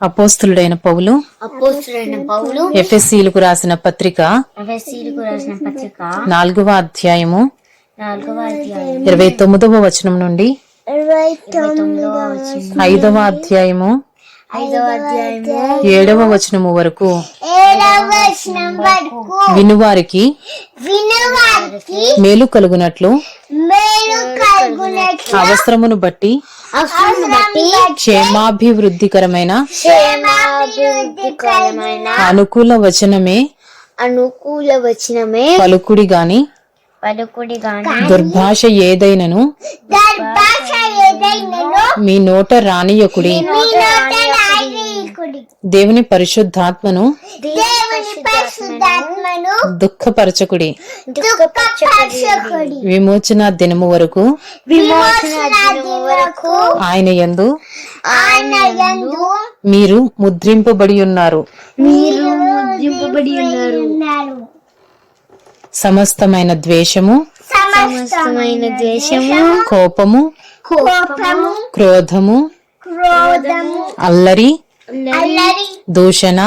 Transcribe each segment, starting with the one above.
అపోస్తులుడైన పౌలు అపోస్తుడైన పౌలు ఎఫ్ఎస్సీలకు రాసిన పత్రిక ఎఫ్ఎస్సీలకు రాసిన పత్రిక నాలుగవ అధ్యాయము నాలుగవ అధ్యాయం ఇరవై తొమ్మిదవ వచనం నుండి ఐదవ అధ్యాయము ఏడవ వచనము వరకు వినువారికి మేలు కలుగునట్లు అవసరమును బట్టి క్షేమాభివృద్ధికరమైన అనుకూల వచనమే అనుకూల వచనమే పలుకుడి గాని పలుకుడి గాని దుర్భాష ఏదైనను దర్భాష ఏదైనను మీ నోట రానియకుడి. దేవుని పరిశుద్ధాత్మను దుఃఖపరచకుడి. విమోచన దినము వరకు ఆయన యందు ఆయన యందు మీరు ముద్రింపబడి ఉన్నారు. మీరు ముద్రింపబడి ఉన్నారు. సమస్తమైన ద్వేషము సమస్తమైన ద్వేషము కోపము కోపము క్రోధము క్రోధము అల్లరి అల్లరి దూషణ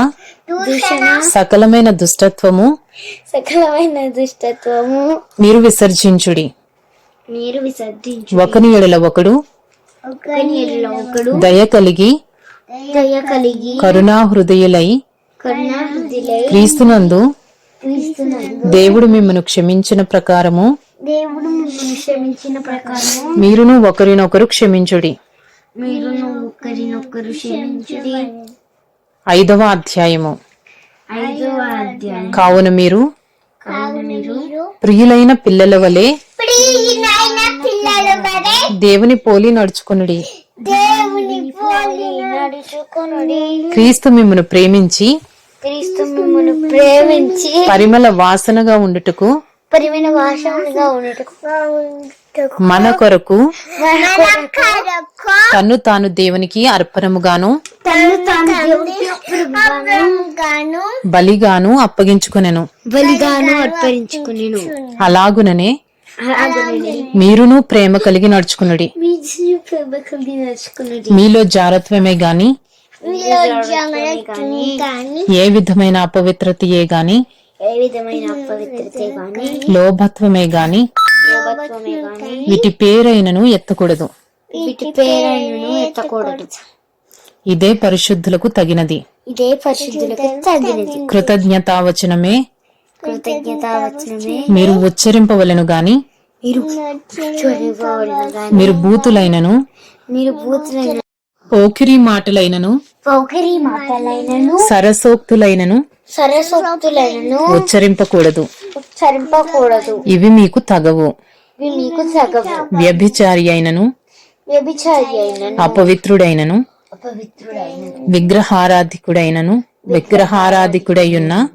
దూషణ సకలమైన దుష్టత్వము సకలమైన దుష్టత్వము. మీరు విసర్జించుడి. మీరు విసర్జించు ఒకని ఎడల ఒకడు ఒకని ఎడల ఒకడు దయ కలిగి దయ కలిగి కరుణా హృదయులై కరుణా హృదయులై క్రీస్తునందు క్రీస్తునందు దేవుడు మిమ్మను క్షమించిన ప్రకారము దేవుడు మిమ్మల్ని క్షమించిన ప్రకారం మీరును ఒకరినొకరు క్షమించుడి. మీరు ఒకరినొకరు క్షమించుడి. ఐదవ అధ్యాయము. ఐదవ అధ్యాయం. కావున మీరు ప్రియులైన పిల్లల వలె దేవుని పోలి నడుచుకునుడి. క్రీస్తు మిమ్మను ప్రేమించి క్రీస్తు మిమ్మల్ని ప్రేమించి పరిమళ వాసనగా ఉండుటకు పరిమైన వాసనగా ఉండటకు మన కొరకు తన్ను తాను దేవునికి అర్పణముగాను తను తాను దేవునికి అర్పణగాను బలిగాను అప్పగించుకొనెను. బలిగాను అర్పణించుకునేను. అలాగుననే అలాగనే మీరును ప్రేమ కలిగి నడుచుకునుడి. మీలో జారత్వమే గాని ఏ విధమైన అపవిత్రతయే గాని ఏ విధమైన అపవిత్రతే గాని లోభత్వమే గాని లోభత్వమే గాని వీటి పేరైనను ఎత్తకూడదు. వీటి పేరైనను ఎత్తకూడదు. ఇదే పరిశుద్ధులకు తగినది. ఇదే పరిశుద్ధులకు తగినది. కృతజ్ఞతావచనమే. కృతజ్ఞత వచనమే మీరు ఉచ్చరింపవలను గాని మీరు మీరు బూతులైనను మీరు బూతులైన పోకిరి మాటలైనను పోకరి మాటలైనను సరసోక్తులైనను సరసోక్తులైనను ఉచ్చరింపకూడదు. ఉచ్చరింపకూడదు. ఇవి మీకు తగవు. ఇవి మీకు సగవు వ్యభిచారి అయినను. వ్యభిచారి అయినను. అపవిత్రుడైనను. అపవిత్రుడైనను. విగ్రహారాధికుడైనను. విగ్రహారాధికుడైయున్న.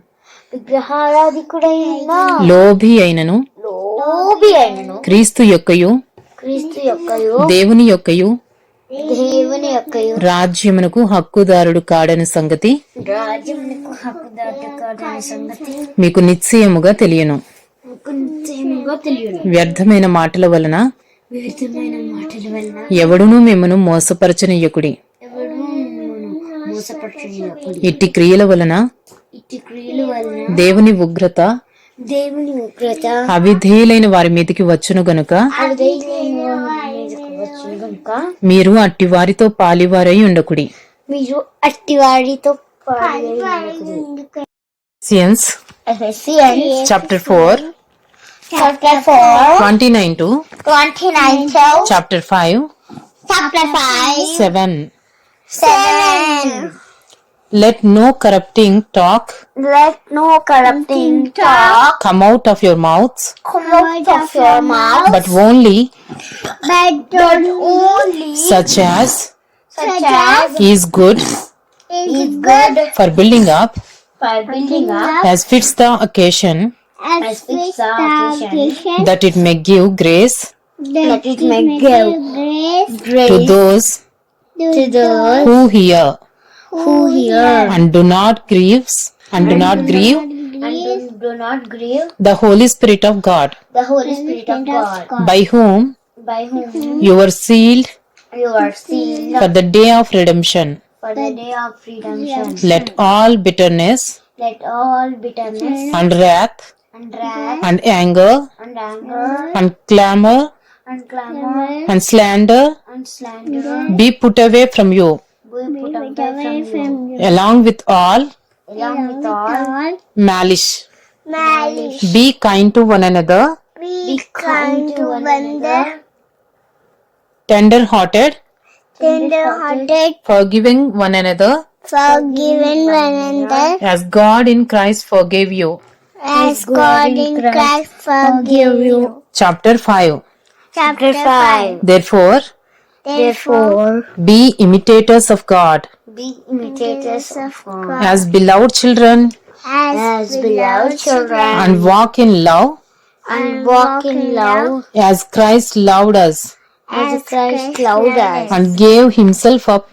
విగ్రహారాధికుడైన లోభి అయినను. లోబి అయినను. క్రీస్తు యొక్కయు. క్రీస్తు యొక్కయు. దేవుని యొక్కయు. దేవుని రాజ్యమునకు హక్కుదారుడు కాడని సంగతి రాజ్యమునకు మీకు నిశ్చయముగా తెలియను. వ్యర్థమైన మాటల వలన వివిధమైన మాటల వలన ఎవడునూ మిమ్మను మోసపరచనీయకుడి. ఇట్టి క్రియల వలన ఇట్టి క్రియల వలన దేవుని ఉగ్రత దేవుని ఉగ్రత అవిధేయులైన వారి మీదకి వచ్చును గనుక కనుక మీరు అట్టి వారితో పాలివారై ఉండకుడి. మీరు అట్టివాడితో Ephesians chapter four chapter four twenty nine to twenty nine chapter five chapter five seven seven Let no corrupting talk Let no corrupting talk come out of your mouths, come out of your mouth, but only but only such as such as is good is good for building up for building up as fits the occasion, as fits the occasion that it may give grace that it may give grace to those to those who hear who oh, hear and do not grieves and do not grieve. and do, do not grieve. The Holy Spirit of God, the Holy Spirit of God, by whom? By whom? You were sealed you are sealed. for the day of redemption. for the day of redemption. Let all bitterness Let all bitterness and wrath and wrath and anger and anger and clamor and clamor and slander and slander be put away from you, be away from you, along with all? Along with all? malice. malice. Be kind to one another, Be kind to one another, tender hearted, tender-hearted, forgiving one another, forgiving one another, as God in Christ forgave you. as God in Christ forgive you. Chapter 5 Chapter 5 Therefore, Therefore, be imitators of God, be imitators of God. as beloved children, as beloved children. and walk in love. And walk in love. as Christ loved us. As Christ loved us. and gave himself up.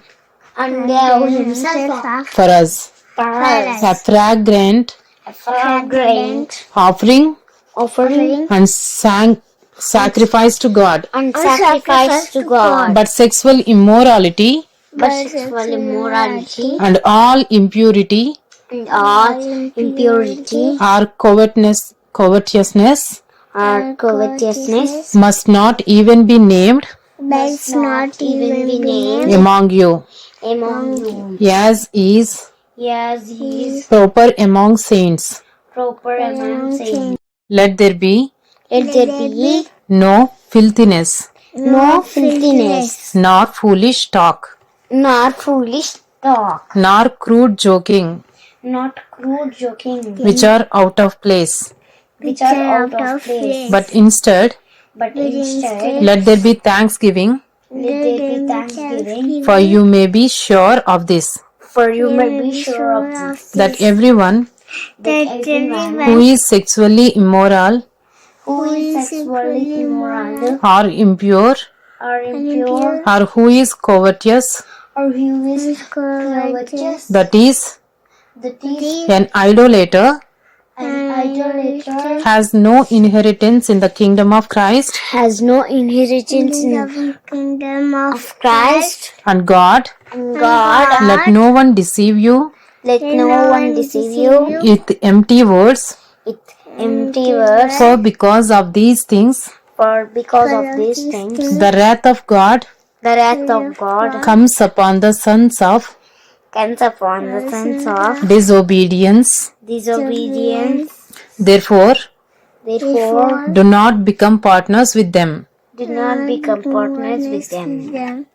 And gave himself up. for us, for us. A fragrant a fragrant offering. offering. And sang- sacrifice to God. and sacrifice to God. But sexual immorality But sexual immorality and all impurity? And all impurity? Or covetousness, covetousness? Or covetousness must not even be named? Must not even be named among you, among you, as is. As is. Proper among saints. proper among saints. Let there be Let there be no filthiness, no filthiness, nor foolish talk, nor foolish talk, nor crude joking, not crude joking, which are out of place. which are out of place. But instead, But instead, let there be thanksgiving, let there be thanksgiving, for you may be sure of this, for you may be sure of this, that everyone that everyone who is sexually immoral who is sexually immoral or impure or impure or who is covetous, or who is covetous, that is, that is an idolater, an idolater, has no inheritance in the kingdom of Christ. has no inheritance in the kingdom of Christ. And God. and God. Let no one deceive you. Let no one deceive you. with empty words, with empty words, for because of these things, for because of these things, the wrath of God the wrath of God comes upon the sons of comes upon the sons of disobedience. disobedience. Therefore, Therefore, do not become partners with them. do not become partners with them.